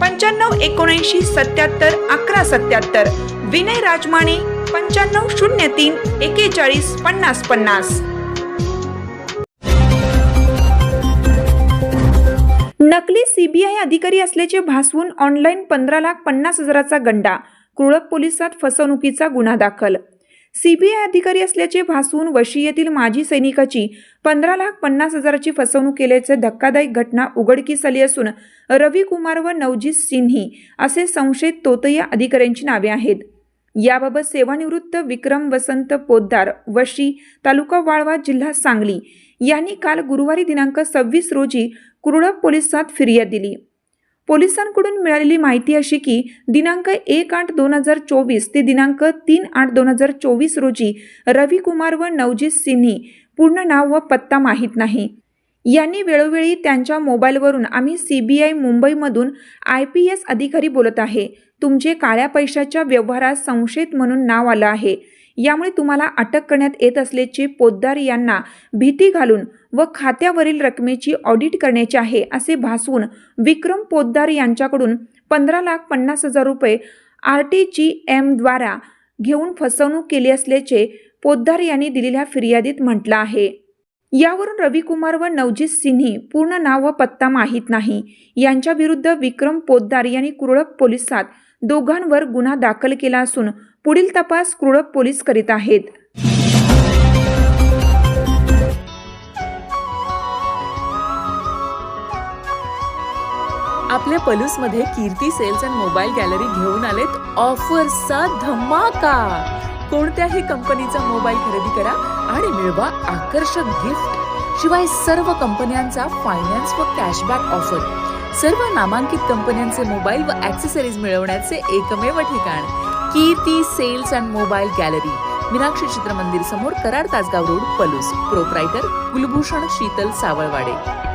पंच्याण्णव एकोणऐंशी सत्याहत्तर अकरा सत्याहत्तर. विनय राजमाने पंच्याण्णव शून्य तीन एकेचाळीस पन्नास पन्नास. नकली सीबीआय अधिकारी असल्याचे भासवून ऑनलाईन पंधरा लाख पन्नास हजाराचा गंडा. कुळप पोलिसात फसवणुकीचा गुन्हा दाखल. सीबीआय अधिकारी असल्याचे भासून वशी येथील माजी सैनिकाची पंधरा लाख पन्नास हजाराची फसवणूक केल्याचे धक्कादायक घटना उघडकीस आली असून रवी कुमार व नवजीत सिन्ही असे संशयित तोतया अधिकाऱ्यांची नावे आहेत. याबाबत सेवानिवृत्त विक्रम वसंत पोद्दार वशी तालुका वाळवा जिल्हा सांगली यांनी काल गुरुवारी दिनांक सव्वीस रोजी कुरळप पोलिसात फिर्याद दिली. पोलिसांकडून मिळालेली माहिती अशी की दिनांक एक आठ दोन हजार चोवीस ते दिनांक तीन आठ दोन हजार चोवीस रोजी रवी कुमार व नवजीत सिन्ही पूर्ण नाव व पत्ता माहीत नाही. यांनी वेळोवेळी त्यांच्या मोबाईलवरून आम्ही सी बी आय मुंबईमधून आय पी एस अधिकारी बोलत आहे. तुमचे काळ्या पैशाच्या व्यवहारात संशयित म्हणून नाव आलं आहे. यामुळे तुम्हाला अटक करण्यात येत असल्याचे पोद्दार यांना भीती घालून व खात्यावरील रकमेची ऑडिट करण्याची आहे असे भासवून विक्रम पोद्दार यांच्याकडून पंधरा लाख पन्नास हजार रुपये आर टी जी एमद्वारा घेऊन फसवणूक केली असल्याचे पोद्दार यांनी दिलेल्या फिर्यादीत म्हटलं आहे. यावरून रविकुमार व नवजीत सिन्ही पूर्ण नाव व पत्ता माहीत नाही. यांच्या विरुद्ध विक्रम पोद्दार यांनी कुरळक पोलिसात दोघांवर गुन्हा दाखल केला असून पुढील तपास क्रुडक पोलीस करीत आहेत. आपल्या पलूसमध्ये Kirti sales and mobile gallery घेऊन आलेत ऑफर्सचा धमाका. कोणत्याही कंपनीचा मोबाईल खरेदी करा आणि मिळवा आकर्षक गिफ्ट. शिवाय सर्व कंपन्यांचा फायनान्स व कॅशबॅक ऑफर. सर्व नामांकित कंपन्यांचे मोबाईल व ऍक्सेसरीज मिळवण्याचे एकमेव ठिकाण. Kirti sales and mobile gallery Meenakshi Chitramandir समोर कराड तासगाव रोड पलूस. प्रोप्रायटर कुलभूषण शीतल सावळवाडे.